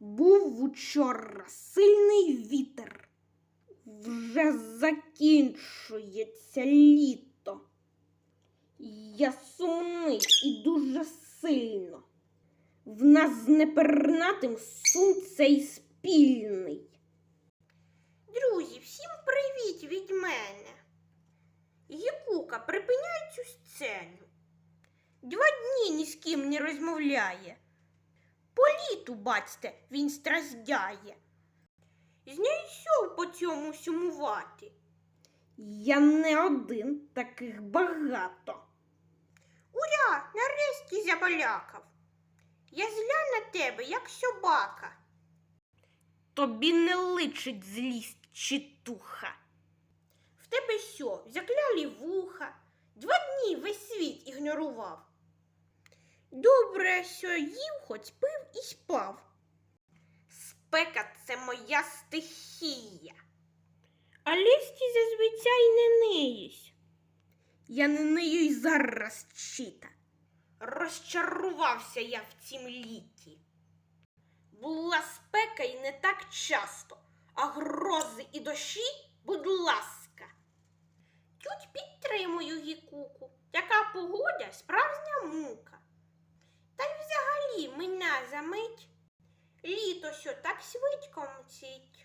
Був учора сильний вітер. Вже закінчується літо. Я сумний і дуже сильно. В нас з непернатим сум цей спільний. Друзі, всім привіт від мене. Гікука, припиняй цю сцену. Два дні ні з ким не розмовляє. По літу, бачте, він страждає. Знайшов по цьому сумувати. Я не один, таких багато. Ура, нарешті забалякав. Я зля на тебе, як собака. Тобі не личить злість читуха. В тебе що, заклялі вуха? Два дні весь світ ігнорував. Добре, що їв, хоч пив і спав. Спека це моя стихія. А лісті зазвичай не неїсь. Я не нею й зараз чита. Розчарувався я в цім літі. Була спека й не так часто, а грози і дощі, будь ласка. Тють підтримую гікуку. Така погода справжня мука. Та й взагалі замить. Літо що так швидко мчить.